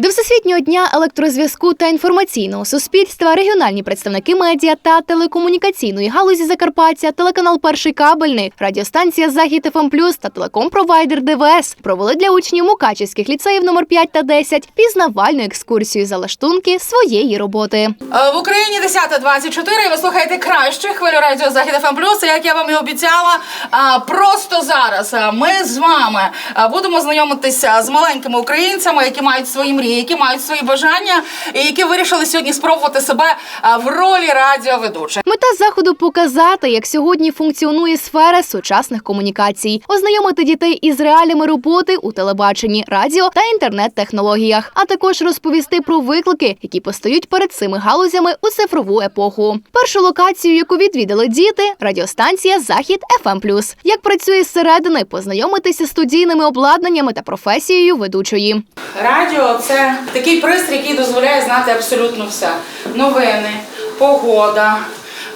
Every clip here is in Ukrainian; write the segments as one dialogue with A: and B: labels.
A: До Всесвітнього дня електрозв'язку та інформаційного суспільства регіональні представники медіа та телекомунікаційної галузі Закарпаття, телеканал Перший кабельний, радіостанція Захід ФМ Плюс та телеком-провайдер ДВС провели для учнів мукачівських ліцеїв номер 5 та 10 пізнавальну екскурсію за лаштунки своєї роботи.
B: Е, В Україні 10.24, і ви слухаєте краще хвилю радіо Захід ФМ Плюс. Як я вам і обіцяла, а, просто зараз ми з вами будемо знайомитися з маленькими українцями, які мають свої мрії, які мають свої бажання, і які вирішили сьогодні спробувати себе в ролі радіоведучих.
A: Мета заходу показати, як сьогодні функціонує сфера сучасних комунікацій, ознайомити дітей із реаліями роботи у телебаченні, радіо та інтернет-технологіях, а також розповісти про виклики, які постають перед цими галузями у цифрову епоху. Першу локацію, яку відвідали діти, радіостанція Захід ФМ Як працює зсередини, познайомитися з студійними обладнаннями та професією ведучої.
B: Радіо це такий пристрій, який дозволяє знати абсолютно все: новини, погода,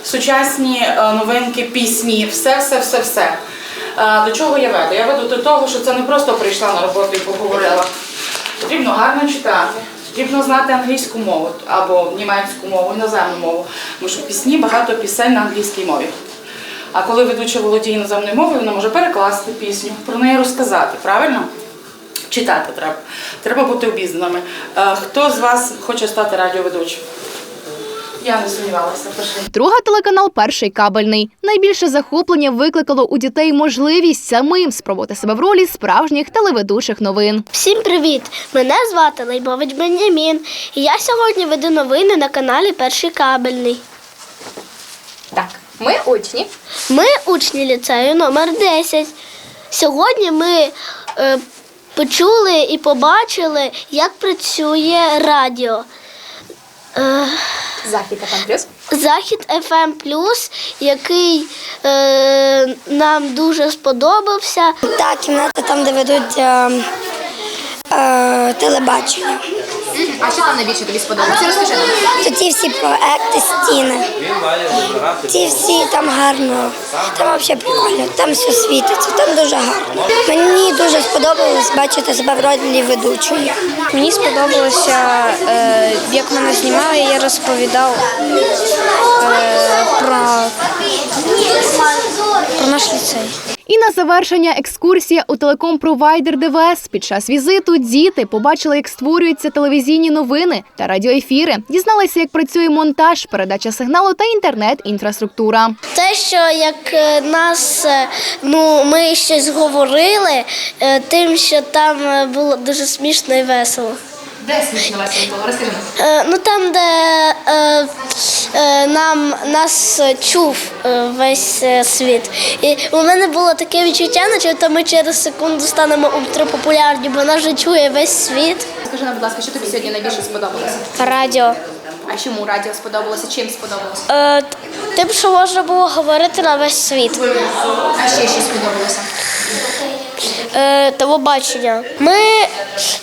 B: сучасні е, новинки, пісні, все, все, все, все. Е, До чого я веду? Я веду до того, що це не просто прийшла на роботу і поговорила. Потрібно гарно читати, потрібно знати англійську мову або німецьку мову, іноземну мову, тому що пісні багато пісень на англійській мові. А коли ведуча володіє іноземною мовою, вона може перекласти пісню, про неї розказати, правильно? Читати треба. Треба бути обізнаними. Е, Хто з вас хоче стати радіоведучим? Я не сумнівалася.
A: Друга телеканал Перший кабельний. Найбільше захоплення викликало у дітей можливість самим спробувати себе в ролі справжніх телеведучих новин.
C: Всім привіт! Мене звати Лейбович Бенямін. І я сьогодні веду новини на каналі Перший кабельний.
A: Так, ми учні.
C: Ми учні ліцею номер 10. Сьогодні ми е, почули і побачили, як працює радіо. Е,
A: Захід ФМ плюс.
C: Захід FM який е, нам дуже сподобався.
D: Та кімната там, де ведуть е, е, телебачення.
A: А що там найбільше тобі сподобалося? Розкажи нам.
D: Ті всі проекти, стіни. Ті всі там гарно. Там взагалі прикольно, там все світиться, там дуже гарно. Мені дуже сподобалось бачити себе в родині ведучої.
E: Мені сподобалося, е, як мене знімали, я розповідав е, про, про наш ліцей.
A: І на завершення екскурсія у телеком-провайдер ДВС. Під час візиту діти побачили, як створюються телевізійні новини та радіоефіри. Дізналися, як працює монтаж, передача сигналу та інтернет-інфраструктура.
C: Те, що як е, нас е, ну ми щось говорили, е, тим, що там було дуже смішно і весело.
A: Де весело було? Розкажи нам.
C: Е, Ну там, де е, е, нам нас чув е, весь е, світ. І у мене було таке відчуття, наче то ми через секунду станемо ультрапопулярні, бо нас вже чує весь світ.
A: Скажи нам, будь ласка, що тобі сьогодні найбільше сподобалося?
E: Радіо.
A: А чому радіо сподобалося? Чим сподобалося?
C: Е, тим, що можна було говорити на весь світ.
A: А ще що сподобалося?
C: Е, телебачення. Ми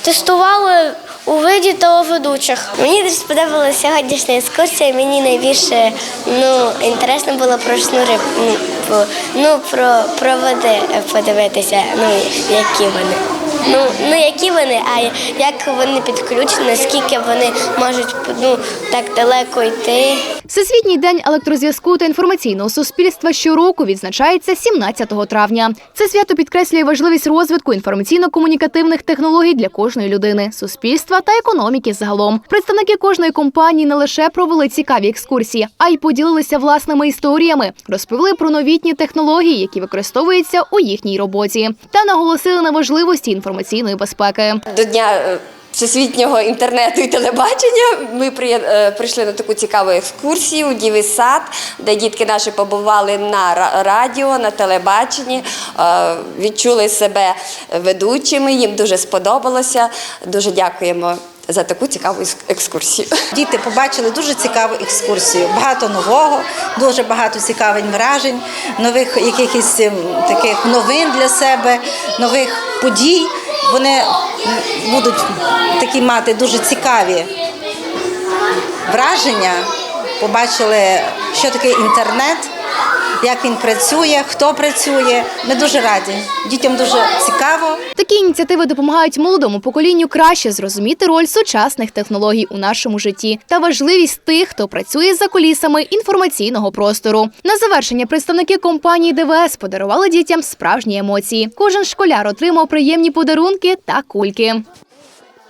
C: тестували у виді телеведучих.
D: Мені дуже сподобалася сьогоднішня екскурсія. Мені найбільше ну, інтересно було про шнури, ну, по- ну про, про води подивитися, ну які вони. Ну, ну які вони, а як вони підключені, наскільки вони можуть ну, так далеко йти.
A: Всесвітній день електрозв'язку та інформаційного суспільства щороку відзначається 17 травня. Це свято підкреслює важливість розвитку інформаційно-комунікативних технологій для кожної людини, суспільства та економіки загалом. Представники кожної компанії не лише провели цікаві екскурсії, а й поділилися власними історіями, розповіли про новітні технології, які використовуються у їхній роботі, та наголосили на важливості інформаційної безпеки.
F: до дня е, всесвітнього інтернету і телебачення ми е, прийшли на таку цікаву екскурсію у Дівий сад, де дітки наші побували на радіо, на телебаченні, е, відчули себе ведучими. Їм дуже сподобалося. Дуже дякуємо за таку цікаву екскурсію.
G: Діти побачили дуже цікаву екскурсію. Багато нового, дуже багато цікавих вражень, нових якихось ем, таких новин для себе, нових подій. Вони будуть такі мати дуже цікаві враження. Побачили, що таке інтернет, як він працює, хто працює. Ми дуже раді. Дітям дуже цікаво.
A: Такі ініціативи допомагають молодому поколінню краще зрозуміти роль сучасних технологій у нашому житті та важливість тих, хто працює за кулісами інформаційного простору. На завершення представники компанії ДВС подарували дітям справжні емоції. Кожен школяр отримав приємні подарунки та кульки.